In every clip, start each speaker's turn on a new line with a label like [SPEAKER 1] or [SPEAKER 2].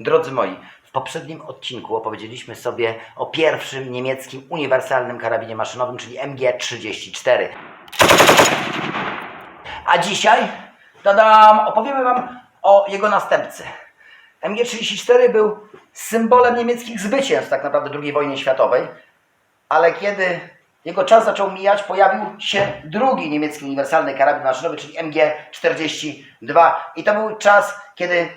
[SPEAKER 1] Drodzy moi, w poprzednim odcinku opowiedzieliśmy sobie o pierwszym niemieckim uniwersalnym karabinie maszynowym, czyli MG34. A dzisiaj, tadam, opowiemy Wam o jego następcy. MG34 był symbolem niemieckich zwycięstw tak naprawdę II wojny światowej, ale kiedy jego czas zaczął mijać, pojawił się drugi niemiecki uniwersalny karabin maszynowy, czyli MG42. I to był czas, kiedy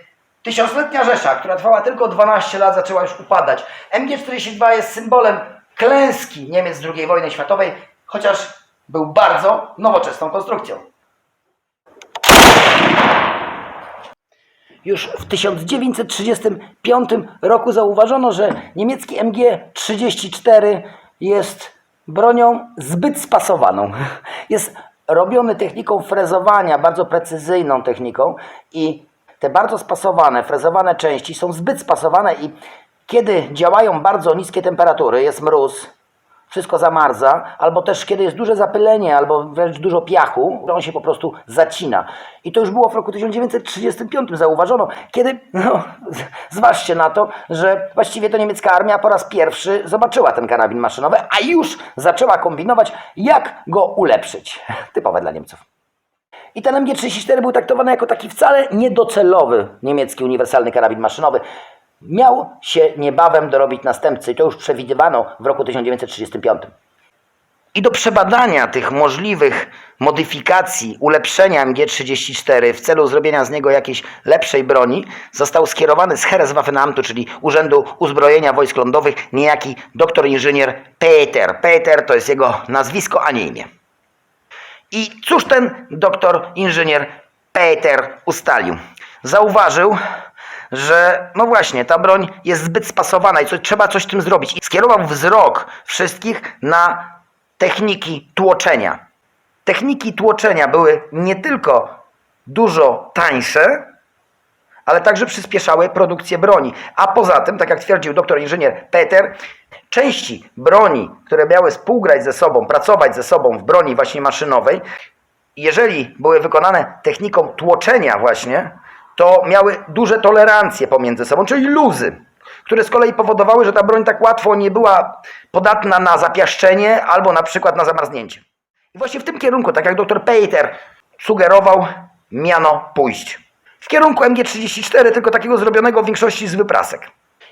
[SPEAKER 1] tysiącletnia Rzesza, która trwała tylko 12 lat, zaczęła już upadać. MG42 jest symbolem klęski Niemiec II wojny światowej, chociaż był bardzo nowoczesną konstrukcją. Już w 1935 roku zauważono, że niemiecki MG34 jest bronią zbyt spasowaną. Jest robiony techniką frezowania, bardzo precyzyjną techniką i te bardzo spasowane, frezowane części są zbyt spasowane i kiedy działają bardzo niskie temperatury, jest mróz, wszystko zamarza, albo też kiedy jest duże zapylenie, albo wręcz dużo piachu, on się po prostu zacina. I to już było w roku 1935 zauważono, kiedy, no, zważcie na to, że właściwie to niemiecka armia po raz pierwszy zobaczyła ten karabin maszynowy, a już zaczęła kombinować, jak go ulepszyć. Typowe dla Niemców. I ten MG34 był traktowany jako taki wcale niedocelowy niemiecki uniwersalny karabin maszynowy. Miał się niebawem dorobić następcy to już przewidywano w roku 1935. I do przebadania tych możliwych modyfikacji, ulepszenia MG34 w celu zrobienia z niego jakiejś lepszej broni został skierowany z Heereswaffenamtu, czyli Urzędu Uzbrojenia Wojsk Lądowych, niejaki doktor inżynier Peter. Peter to jest jego nazwisko, a nie imię. I cóż ten doktor inżynier Peter ustalił? Zauważył, że no właśnie, ta broń jest zbyt spasowana i co, trzeba coś z tym zrobić. I skierował wzrok wszystkich na techniki tłoczenia. Techniki tłoczenia były nie tylko dużo tańsze, ale także przyspieszały produkcję broni. A poza tym, tak jak twierdził doktor inżynier Peter, części broni, które miały współgrać ze sobą, pracować ze sobą w broni właśnie maszynowej, jeżeli były wykonane techniką tłoczenia właśnie, to miały duże tolerancje pomiędzy sobą, czyli luzy, które z kolei powodowały, że ta broń tak łatwo nie była podatna na zapiaszczenie albo na przykład na zamarznięcie. I właśnie w tym kierunku, tak jak dr Peter sugerował, miano pójść. W kierunku MG34, tylko takiego zrobionego w większości z wyprasek.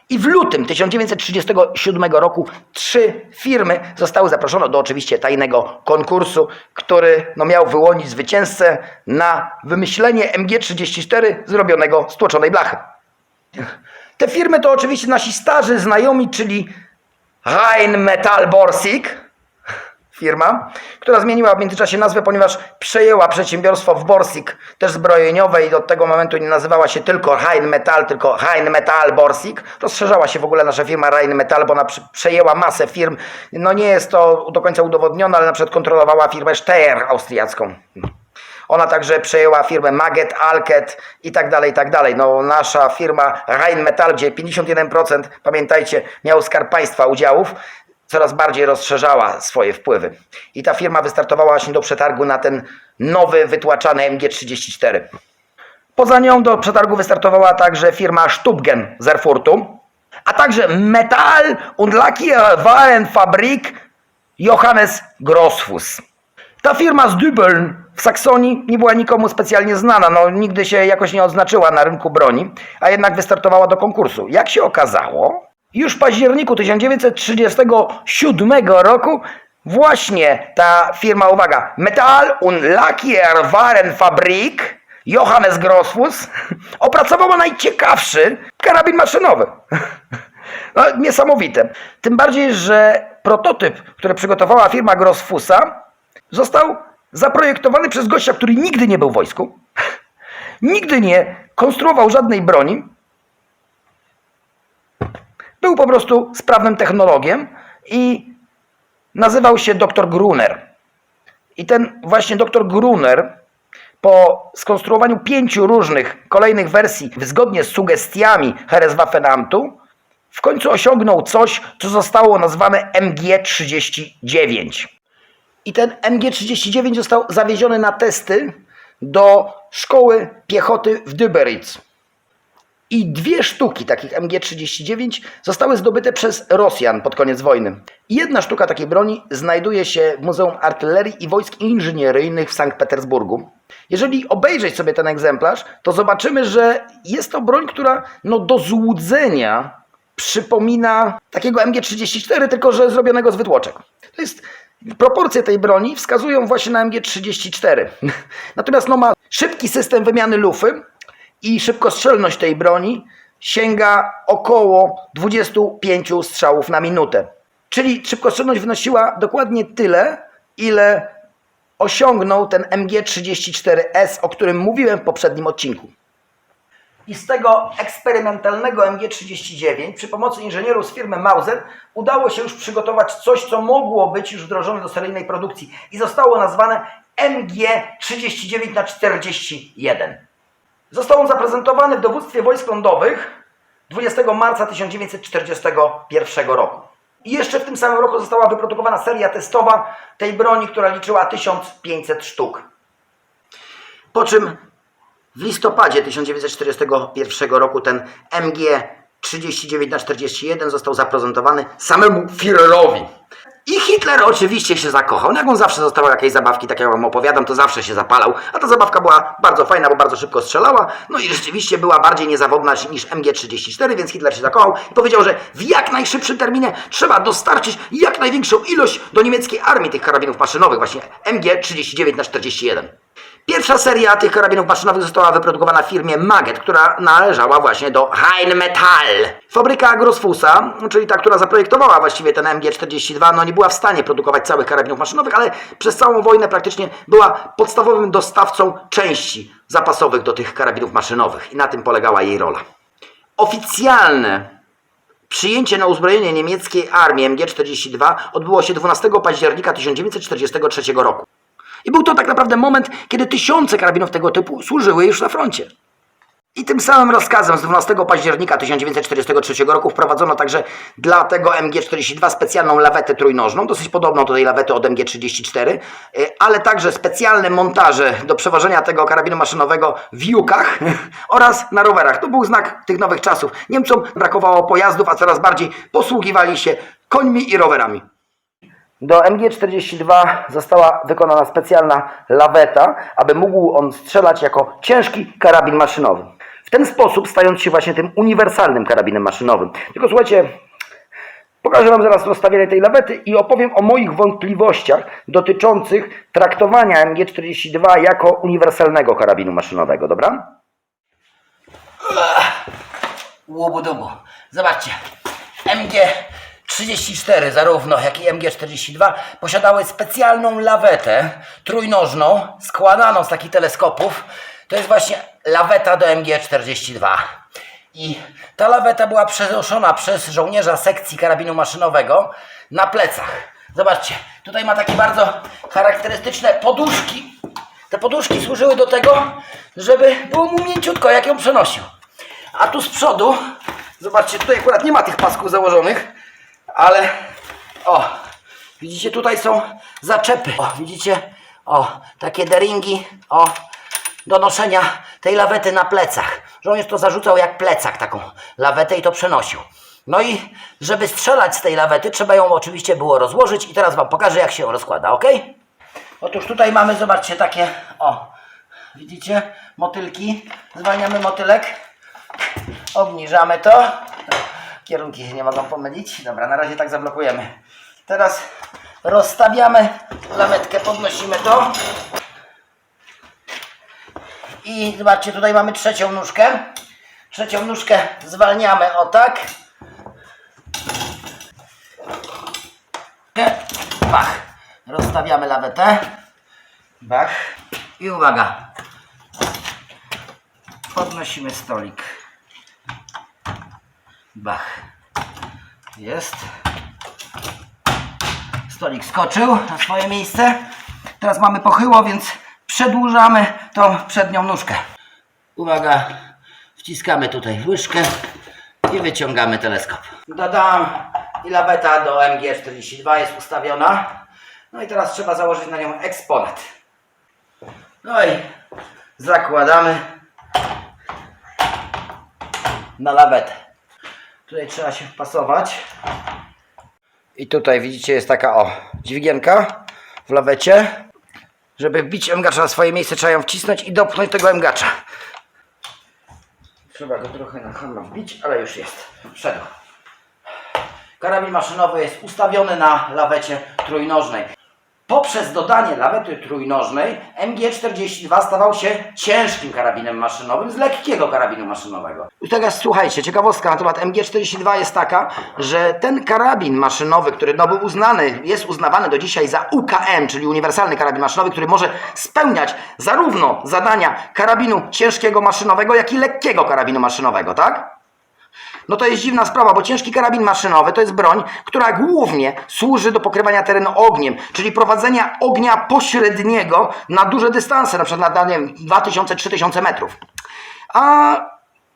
[SPEAKER 1] I w lutym 1937 roku trzy firmy zostały zaproszone do oczywiście tajnego konkursu, który no, miał wyłonić zwycięzcę na wymyślenie MG34 zrobionego z tłoczonej blachy. Te firmy to oczywiście nasi starzy znajomi, czyli Rheinmetall Borsig, firma, która zmieniła w międzyczasie nazwę, ponieważ przejęła przedsiębiorstwo w Borsig, też zbrojeniowe i od tego momentu nie nazywała się tylko Rheinmetall, tylko Rheinmetall Borsig. Rozszerzała się w ogóle nasza firma Rheinmetall, bo ona przejęła masę firm. No nie jest to do końca udowodnione, ale na przykład kontrolowała firmę Steyr austriacką. Ona także przejęła firmę Maget, Alket i tak dalej, i tak dalej. No, nasza firma Rheinmetall, gdzie 51%, pamiętajcie, miał Skarb Państwa udziałów, coraz bardziej rozszerzała swoje wpływy. I ta firma wystartowała właśnie do przetargu na ten nowy, wytłaczany MG34. Poza nią do przetargu wystartowała także firma Stubgen z Erfurtu, a także Metall und Lackierwarenfabrik Johannes Grossfuss. Ta firma z Dübeln w Saksonii nie była nikomu specjalnie znana, no nigdy się jakoś nie odznaczyła na rynku broni, a jednak wystartowała do konkursu. Jak się okazało, już w październiku 1937 roku właśnie ta firma, uwaga, Metall und Lackierwarenfabrik Johannes Grossfuss opracowała najciekawszy karabin maszynowy. No, niesamowite. Tym bardziej, że prototyp, który przygotowała firma Grossfussa, został zaprojektowany przez gościa, który nigdy nie był w wojsku, nigdy nie konstruował żadnej broni. Był po prostu sprawnym technologiem i nazywał się dr Gruner. I ten właśnie dr Gruner po skonstruowaniu pięciu różnych kolejnych wersji zgodnie z sugestiami Heereswaffenamtu w końcu osiągnął coś, co zostało nazwane MG39. I ten MG39 został zawieziony na testy do szkoły piechoty w Düberitz. I dwie sztuki takich MG-39 zostały zdobyte przez Rosjan pod koniec wojny. Jedna sztuka takiej broni znajduje się w Muzeum Artylerii i Wojsk Inżynieryjnych w Sankt Petersburgu. Jeżeli obejrzeć sobie ten egzemplarz, to zobaczymy, że jest to broń, która no, do złudzenia przypomina takiego MG34, tylko że zrobionego z wytłoczek. To jest proporcje tej broni wskazują właśnie na MG34. Natomiast no, ma szybki system wymiany lufy i szybkostrzelność tej broni sięga około 25 strzałów na minutę. Czyli szybkostrzelność wynosiła dokładnie tyle, ile osiągnął ten MG34S, o którym mówiłem w poprzednim odcinku. I z tego eksperymentalnego MG39 przy pomocy inżynierów z firmy Mauser udało się już przygotować coś, co mogło być już wdrożone do seryjnej produkcji i zostało nazwane MG39 na 41. Został on zaprezentowany w dowództwie wojsk lądowych 20 marca 1941 roku. I jeszcze w tym samym roku została wyprodukowana seria testowa tej broni, która liczyła 1500 sztuk. Po czym w listopadzie 1941 roku ten MG 39 na 41 został zaprezentowany samemu Führerowi. I Hitler oczywiście się zakochał. No Jak on zawsze zostawał jakieś zabawki, tak jak wam opowiadam, to zawsze się zapalał. A ta zabawka była bardzo fajna, bo bardzo szybko strzelała. No i rzeczywiście była bardziej niezawodna niż MG34, więc Hitler się zakochał i powiedział, że w jak najszybszym terminie trzeba dostarczyć jak największą ilość do niemieckiej armii tych karabinów maszynowych, właśnie MG39 na 41. Pierwsza seria tych karabinów maszynowych została wyprodukowana w firmie Maget, która należała właśnie do Heinmetall. Fabryka Grossfusa, czyli ta, która zaprojektowała właściwie ten MG42, no nie była w stanie produkować całych karabinów maszynowych, ale przez całą wojnę praktycznie była podstawowym dostawcą części zapasowych do tych karabinów maszynowych i na tym polegała jej rola. Oficjalne Przyjęcie na uzbrojenie niemieckiej armii MG-42 odbyło się 12 października 1943 roku. I był to tak naprawdę moment, kiedy tysiące karabinów tego typu służyły już na froncie. I tym samym rozkazem z 12 października 1943 roku wprowadzono także dla tego MG-42 specjalną lawetę trójnożną, dosyć podobną do tej lawety od MG-34, y, ale także specjalne montaże do przewożenia tego karabinu maszynowego w jukach oraz na rowerach. To był znak tych nowych czasów. Niemcom brakowało pojazdów, a coraz bardziej posługiwali się końmi i rowerami. Do MG42 została wykonana specjalna laweta, aby mógł on strzelać jako ciężki karabin maszynowy. W ten sposób stając się właśnie tym uniwersalnym karabinem maszynowym. Tylko słuchajcie, pokażę Wam zaraz rozstawienie tej lawety i opowiem o moich wątpliwościach dotyczących traktowania MG42 jako uniwersalnego karabinu maszynowego, dobra? Łobudubu. Zobaczcie. MG34 zarówno jak i MG42 posiadały specjalną lawetę trójnożną składaną z takich teleskopów. To jest właśnie laweta do MG42. I ta laweta była przenoszona przez żołnierza sekcji karabinu maszynowego na plecach. Zobaczcie, tutaj ma takie bardzo charakterystyczne poduszki. Te poduszki służyły do tego, żeby było mu mięciutko, jak ją przenosił. A tu z przodu, zobaczcie, tutaj akurat nie ma tych pasków założonych, ale o, widzicie, tutaj są zaczepy. O, widzicie, o, takie deringi, o, do noszenia tej lawety na plecach. Żołnierz to zarzucał jak plecak taką lawetę i to przenosił. No i żeby strzelać z tej lawety, trzeba ją oczywiście było rozłożyć i teraz Wam pokażę, jak się ją rozkłada, ok? Otóż tutaj mamy, zobaczcie, takie, o, widzicie, motylki. Zwalniamy motylek, obniżamy to. Kierunki się nie mogą pomylić. Dobra, na razie tak zablokujemy. Teraz rozstawiamy lawetkę, podnosimy to. I zobaczcie, tutaj mamy trzecią nóżkę. Trzecią nóżkę zwalniamy o tak. Bach. Rozstawiamy lawetę. Bach. I uwaga. Podnosimy stolik. Bach. Jest. Stolik skoczył na swoje miejsce. Teraz mamy pochyło, więc przedłużamy tą przednią nóżkę. Uwaga, wciskamy tutaj łyżkę i wyciągamy teleskop. Dodam i laweta do MG42 jest ustawiona. No i teraz trzeba założyć na nią eksponat. No i zakładamy. na lawetę. Tutaj trzeba się wpasować. I tutaj widzicie jest taka o dźwigienka w lawecie. Żeby wbić emgacza na swoje miejsce trzeba ją wcisnąć i dopchnąć tego emgacza. Trzeba go trochę na hammer wbić, ale już jest. Wszedł. Karabin maszynowy jest ustawiony na lawecie trójnożnej. Poprzez dodanie lawety trójnożnej MG42 stawał się ciężkim karabinem maszynowym z lekkiego karabinu maszynowego. I teraz słuchajcie, ciekawostka na temat MG42 jest taka, że ten karabin maszynowy, który no, był uznany, jest uznawany do dzisiaj za UKM, czyli uniwersalny karabin maszynowy, który może spełniać zarówno zadania karabinu ciężkiego maszynowego, jak i lekkiego karabinu maszynowego, tak? No to jest dziwna sprawa, bo ciężki karabin maszynowy to jest broń, która głównie służy do pokrywania terenu ogniem, czyli prowadzenia ognia pośredniego na duże dystanse, na przykład na wiem, 2000-3000 metrów. A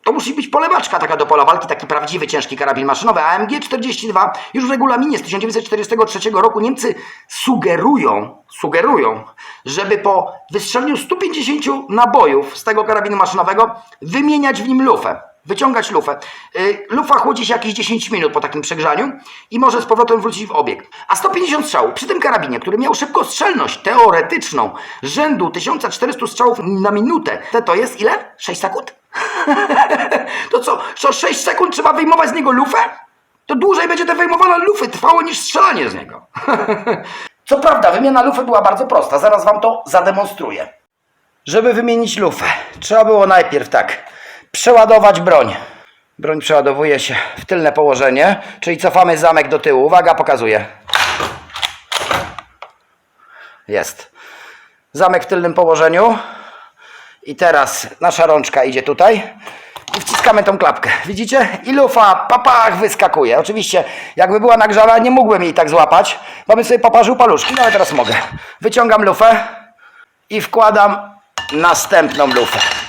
[SPEAKER 1] to musi być polewaczka taka do pola walki, taki prawdziwy ciężki karabin maszynowy. A MG42 już w regulaminie z 1943 roku Niemcy sugerują, sugerują, żeby po wystrzeleniu 150 nabojów z tego karabinu maszynowego wymieniać w nim lufę. Wyciągać lufę. Yy, lufa chłodzi się jakieś 10 minut po takim przegrzaniu i może z powrotem wrócić w obieg. A 150 strzałów przy tym karabinie, który miał szybkostrzelność teoretyczną rzędu 1400 strzałów na minutę, to, to jest ile? 6 sekund? to co, co 6 sekund trzeba wyjmować z niego lufę? To dłużej będzie te wyjmowane lufy trwało niż strzelanie z niego. co prawda, wymiana lufy była bardzo prosta. Zaraz wam to zademonstruję. Żeby wymienić lufę, trzeba było najpierw tak przeładować broń. Broń przeładowuje się w tylne położenie, czyli cofamy zamek do tyłu. Uwaga, pokazuję. Jest. Zamek w tylnym położeniu. I teraz nasza rączka idzie tutaj i wciskamy tą klapkę. Widzicie? I lufa papach wyskakuje. Oczywiście, jakby była nagrzana, nie mógłbym jej tak złapać, bo bym sobie poparzył paluszki, no ale teraz mogę. Wyciągam lufę i wkładam następną lufę.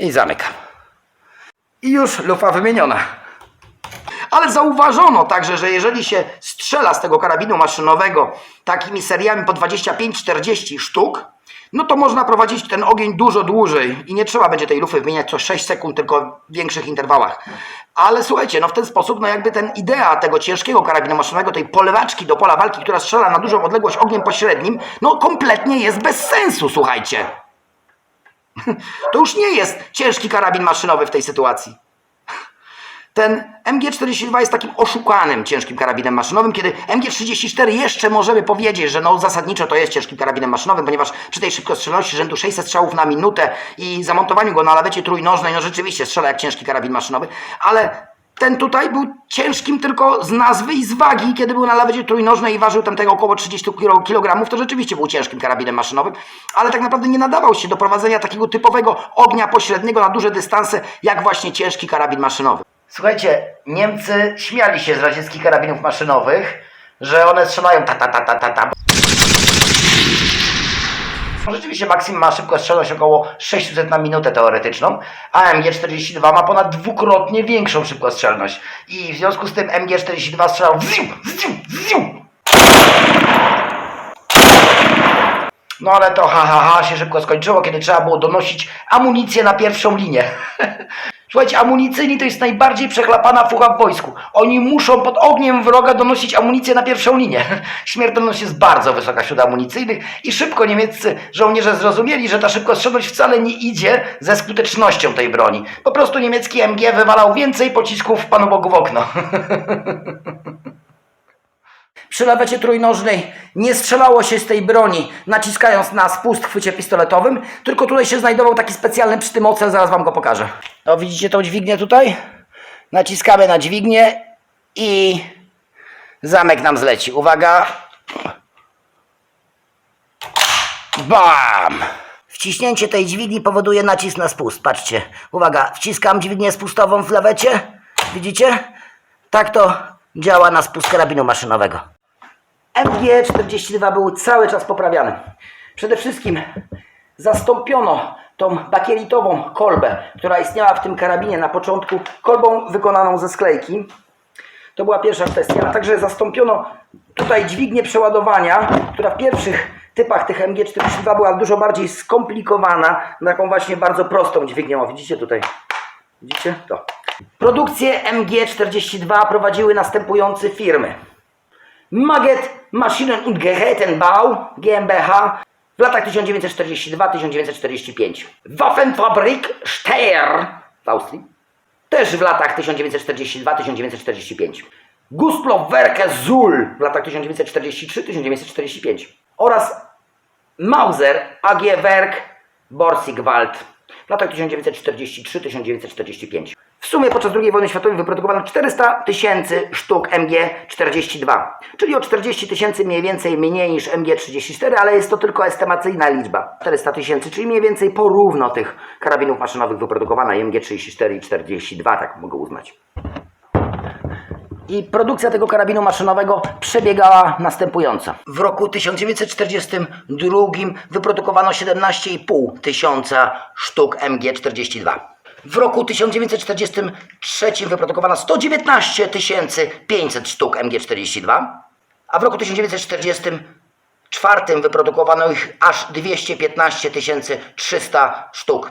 [SPEAKER 1] I zamykam. I już lufa wymieniona. Ale zauważono także, że jeżeli się strzela z tego karabinu maszynowego takimi seriami po 25-40 sztuk, no to można prowadzić ten ogień dużo dłużej i nie trzeba będzie tej lufy wymieniać co 6 sekund, tylko w większych interwałach. Ale słuchajcie, no w ten sposób, no jakby ten idea tego ciężkiego karabinu maszynowego, tej polewaczki do pola walki, która strzela na dużą odległość ogniem pośrednim, no kompletnie jest bez sensu, słuchajcie. To już nie jest ciężki karabin maszynowy w tej sytuacji. Ten MG42 jest takim oszukanym ciężkim karabinem maszynowym, kiedy MG34 jeszcze możemy powiedzieć, że no zasadniczo to jest ciężkim karabinem maszynowym, ponieważ przy tej szybkostrzelności rzędu 600 strzałów na minutę i zamontowaniu go na lawecie trójnożnej, no rzeczywiście strzela jak ciężki karabin maszynowy, ale ten tutaj był ciężkim tylko z nazwy i z wagi, kiedy był na lawecie trójnożnej i ważył tam tego około 30 kg, to rzeczywiście był ciężkim karabinem maszynowym, ale tak naprawdę nie nadawał się do prowadzenia takiego typowego ognia pośredniego na duże dystanse, jak właśnie ciężki karabin maszynowy. Słuchajcie, Niemcy śmiali się z radzieckich karabinów maszynowych, że one strzelają ta ta ta ta ta ta. Rzeczywiście Maxim ma szybkostrzelność około 600 na minutę teoretyczną, a MG42 ma ponad dwukrotnie większą szybkostrzelność. I w związku z tym MG42 strzelał wziu, wziu, wziu. No ale to ha, ha, ha się szybko skończyło, kiedy trzeba było donosić amunicję na pierwszą linię. Słuchajcie, amunicyjni to jest najbardziej przechlapana fucha w wojsku. Oni muszą pod ogniem wroga donosić amunicję na pierwszą linię. Śmiertelność jest bardzo wysoka wśród amunicyjnych i szybko niemieccy żołnierze zrozumieli, że ta szybkostrzelność wcale nie idzie ze skutecznością tej broni. Po prostu niemiecki MG wywalał więcej pocisków Panu Bogu w okno. Przy lawecie trójnożnej nie strzelało się z tej broni, naciskając na spust w chwycie pistoletowym, tylko tutaj się znajdował taki specjalny przytymocel, zaraz Wam go pokażę. No widzicie tą dźwignię tutaj? Naciskamy na dźwignię i zamek nam zleci. Uwaga! Bam! Wciśnięcie tej dźwigni powoduje nacisk na spust. Patrzcie. Uwaga, wciskam dźwignię spustową w lawecie. Widzicie? Tak to działa na spust karabinu maszynowego. MG42 był cały czas poprawiany. Przede wszystkim zastąpiono tą bakieritową kolbę, która istniała w tym karabinie na początku, kolbą wykonaną ze sklejki. To była pierwsza kwestia. A także zastąpiono tutaj dźwignię przeładowania, która w pierwszych typach tych MG42 była dużo bardziej skomplikowana, na taką właśnie bardzo prostą dźwignią. Widzicie tutaj? Widzicie? To. Produkcję MG42 prowadziły następujące firmy. Maget Maschinen- und Gerätenbau GmbH w latach 1942-1945. Waffenfabrik Steyr w Austrii też w latach 1942-1945. Gustlowerke Zul w latach 1943-1945 oraz Mauser AG Werk Borsigwald w latach 1943-1945. W sumie podczas II wojny światowej wyprodukowano 400 tysięcy sztuk MG42, czyli o 40 tysięcy mniej więcej mniej niż MG34, ale jest to tylko estymacyjna liczba. 400 tysięcy, czyli mniej więcej porówno tych karabinów maszynowych wyprodukowano i MG34 i 42, tak mogę uznać. I produkcja tego karabinu maszynowego przebiegała następująco. W roku 1942 wyprodukowano 17,5 tysiąca sztuk MG42. W roku 1943 wyprodukowano 119 500 sztuk MG42, a w roku 1944 wyprodukowano ich aż 215 300 sztuk.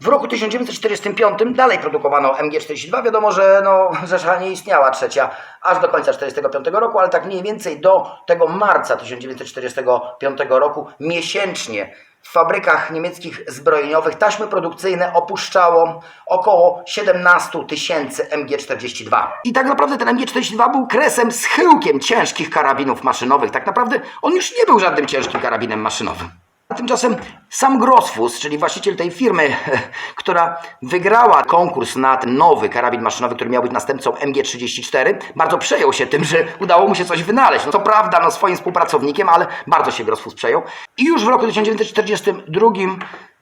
[SPEAKER 1] W roku 1945 dalej produkowano MG42. Wiadomo, że no, Rzesza nie istniała trzecia aż do końca 1945 roku, ale tak mniej więcej do tego marca 1945 roku miesięcznie w fabrykach niemieckich zbrojeniowych taśmy produkcyjne opuszczało około 17 tysięcy MG42. I tak naprawdę ten MG42 był kresem schyłkiem ciężkich karabinów maszynowych. Tak naprawdę on już nie był żadnym ciężkim karabinem maszynowym. A tymczasem sam Grossfuss, czyli właściciel tej firmy, która wygrała konkurs na ten nowy karabin maszynowy, który miał być następcą MG34, bardzo przejął się tym, że udało mu się coś wynaleźć. No, co prawda no, swoim współpracownikiem, ale bardzo się Grossfuss przejął. I już w roku 1942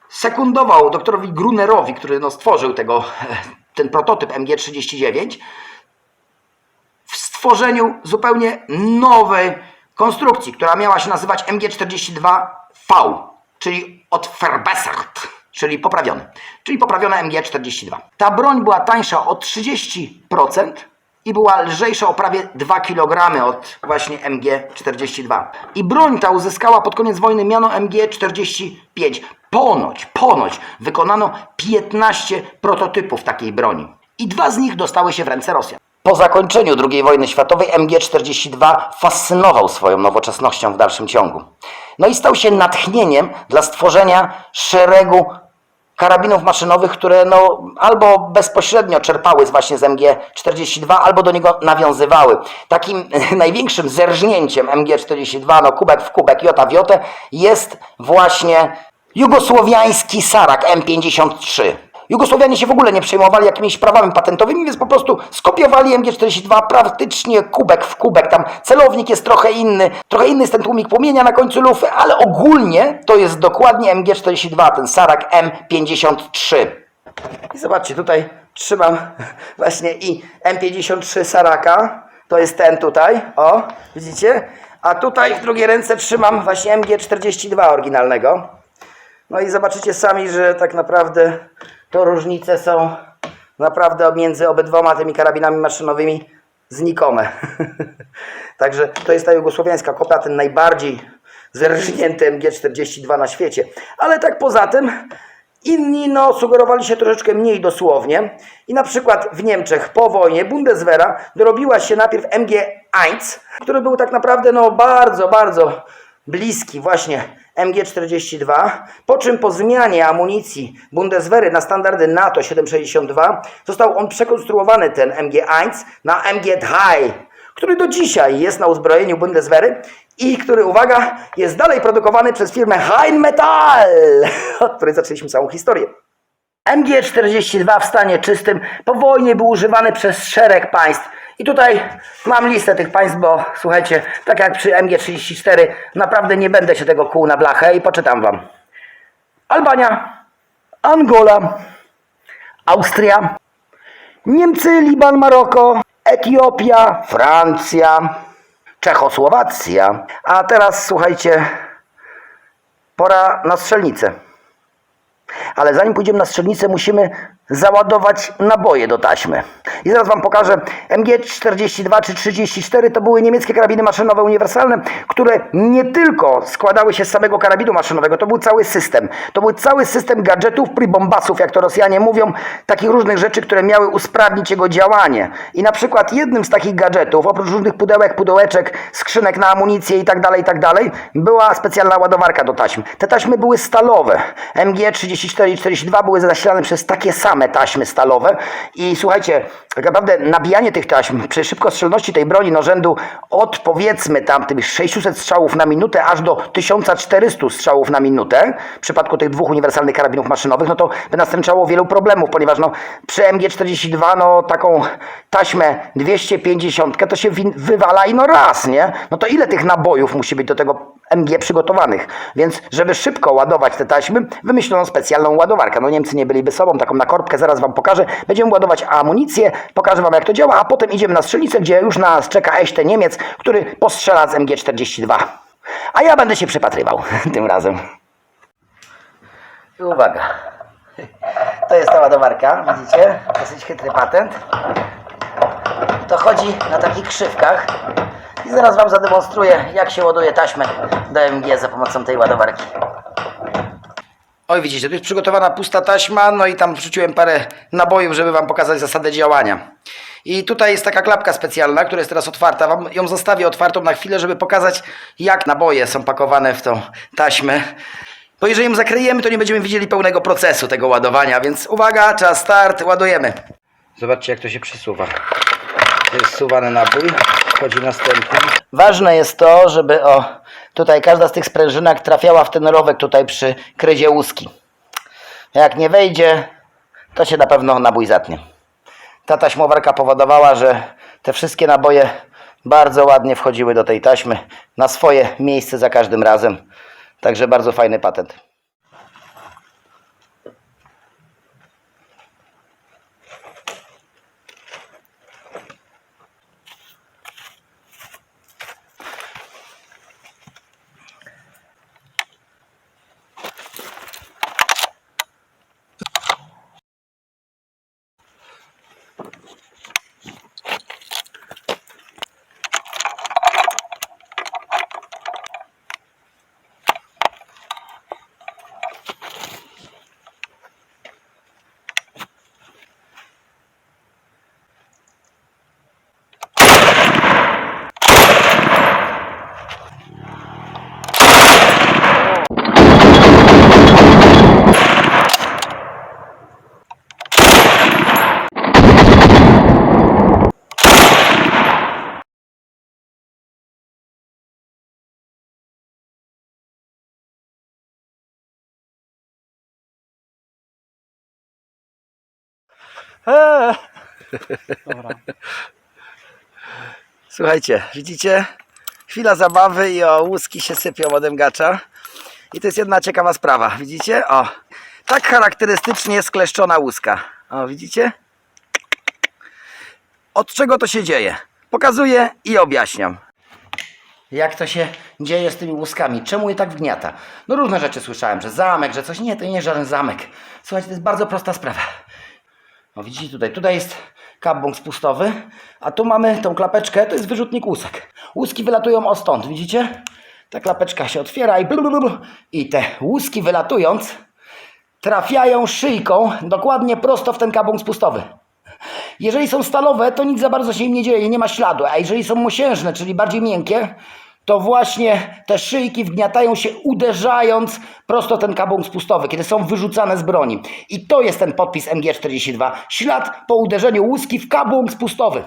[SPEAKER 1] sekundował doktorowi Grunerowi, który no, stworzył tego, ten prototyp MG39, w stworzeniu zupełnie nowej konstrukcji, która miała się nazywać MG42V, czyli od Verbessert, czyli poprawiony, czyli poprawione MG42. Ta broń była tańsza o 30% i była lżejsza o prawie 2 kg od właśnie MG42. I broń ta uzyskała pod koniec wojny miano MG45. Ponoć, ponoć wykonano 15 prototypów takiej broni. I dwa z nich dostały się w ręce Rosjan. Po zakończeniu II wojny światowej MG42 fascynował swoją nowoczesnością w dalszym ciągu. No i stał się natchnieniem dla stworzenia szeregu karabinów maszynowych, które no, albo bezpośrednio czerpały właśnie z MG42, albo do niego nawiązywały. Takim największym zerżnięciem MG42, no kubek w kubek, jota w jotę, jest właśnie jugosłowiański Sarak M53. Jugosłowianie się w ogóle nie przejmowali jakimiś prawami patentowymi, więc po prostu skopiowali MG42 praktycznie kubek w kubek. Tam celownik jest trochę inny, trochę inny jest ten tłumik płomienia na końcu lufy, ale ogólnie to jest dokładnie MG42, ten Sarak M53. I zobaczcie, tutaj trzymam właśnie i M53 Saraka, to jest ten tutaj, o, widzicie? A tutaj w drugiej ręce trzymam właśnie MG42 oryginalnego. No i zobaczycie sami, że tak naprawdę to różnice są naprawdę między obydwoma tymi karabinami maszynowymi znikome. Także to jest ta jugosłowiańska kopia, ten najbardziej zerżnięty MG42 na świecie. Ale tak poza tym inni no, sugerowali się troszeczkę mniej dosłownie. I na przykład w Niemczech po wojnie Bundeswehra dorobiła się najpierw MG1, który był tak naprawdę no, bardzo, bardzo bliski właśnie MG42, po czym po zmianie amunicji Bundeswehry na standardy NATO 762 został on przekonstruowany ten MG1 na MG2, który do dzisiaj jest na uzbrojeniu Bundeswehry i który, uwaga, jest dalej produkowany przez firmę Heinmetall, od której zaczęliśmy całą historię. MG42 w stanie czystym po wojnie był używany przez szereg państw. I tutaj mam listę tych państw, bo słuchajcie, tak jak przy MG34, naprawdę nie będę się tego kłuł na blachę i poczytam wam. Albania, Angola, Austria, Niemcy, Liban, Maroko, Etiopia, Francja, Czechosłowacja. A teraz słuchajcie, pora na strzelnicę. ale zanim pójdziemy na strzelnicę, musimy załadować naboje do taśmy. I zaraz Wam pokażę. MG42 czy 34 to były niemieckie karabiny maszynowe uniwersalne, które nie tylko składały się z samego karabinu maszynowego, to był cały system. To był cały system gadżetów, pribombasów, jak to Rosjanie mówią, takich różnych rzeczy, które miały usprawnić jego działanie. I na przykład jednym z takich gadżetów, oprócz różnych pudełek, pudełeczek, skrzynek na amunicję i tak dalej, tak była specjalna ładowarka do taśm. Te taśmy były stalowe. MG34 i 42 były zasilane przez takie same taśmy stalowe i słuchajcie, tak naprawdę nabijanie tych taśm przy szybkostrzelności tej broni no rzędu od powiedzmy tam tych 600 strzałów na minutę aż do 1400 strzałów na minutę w przypadku tych dwóch uniwersalnych karabinów maszynowych, no to by nastręczało wielu problemów, ponieważ no przy MG42 no taką taśmę 250 to się wywala i no raz, nie? No to ile tych nabojów musi być do tego MG przygotowanych? Więc żeby szybko ładować te taśmy, wymyślono specjalną ładowarkę. No Niemcy nie byliby sobą, taką na korbkę zaraz Wam pokażę. Będziemy ładować amunicję, pokażę Wam jak to działa, a potem idziemy na strzelnicę, gdzie już nas czeka Ešte Niemiec, który postrzela z MG42. A ja będę się przypatrywał tym razem. I uwaga. To jest ta ładowarka, widzicie? Dosyć chytry patent. To chodzi na takich krzywkach. I zaraz Wam zademonstruję, jak się ładuje taśmę do MG za pomocą tej ładowarki. Oj, widzicie, tu jest przygotowana pusta taśma, no i tam wrzuciłem parę nabojów, żeby Wam pokazać zasadę działania. I tutaj jest taka klapka specjalna, która jest teraz otwarta. Wam ją zostawię otwartą na chwilę, żeby pokazać, jak naboje są pakowane w tą taśmę. Bo jeżeli ją zakryjemy, to nie będziemy widzieli pełnego procesu tego ładowania, więc uwaga, czas start, ładujemy. Zobaczcie, jak to się przesuwa. Jest suwany nabój, wchodzi następny. Ważne jest to, żeby o, tutaj każda z tych sprężynek trafiała w ten rowek tutaj przy kryzie łuski. Jak nie wejdzie, to się na pewno nabój zatnie. Ta taśmowarka powodowała, że te wszystkie naboje bardzo ładnie wchodziły do tej taśmy na swoje miejsce za każdym razem. Także bardzo fajny patent. Słuchajcie, widzicie? Chwila zabawy i o łuski się sypią od gacza. I to jest jedna ciekawa sprawa. Widzicie? O, tak charakterystycznie skleszczona łuska. O, widzicie? Od czego to się dzieje? Pokazuję i objaśniam. Jak to się dzieje z tymi łuskami? Czemu je tak wgniata? No różne rzeczy słyszałem, że zamek, że coś. Nie, to nie żaden zamek. Słuchajcie, to jest bardzo prosta sprawa. Widzicie tutaj, tutaj jest kabong spustowy, a tu mamy tą klapeczkę, to jest wyrzutnik łusek. Łuski wylatują o stąd, widzicie? Ta klapeczka się otwiera i blub, i te łuski wylatując trafiają szyjką dokładnie prosto w ten kabong spustowy. Jeżeli są stalowe, to nic za bardzo się im nie dzieje, nie ma śladu, a jeżeli są mosiężne, czyli bardziej miękkie, to właśnie te szyjki wgniatają się uderzając prosto ten kabum spustowy, kiedy są wyrzucane z broni. I to jest ten podpis MG42. Ślad po uderzeniu łuski w kabum spustowy.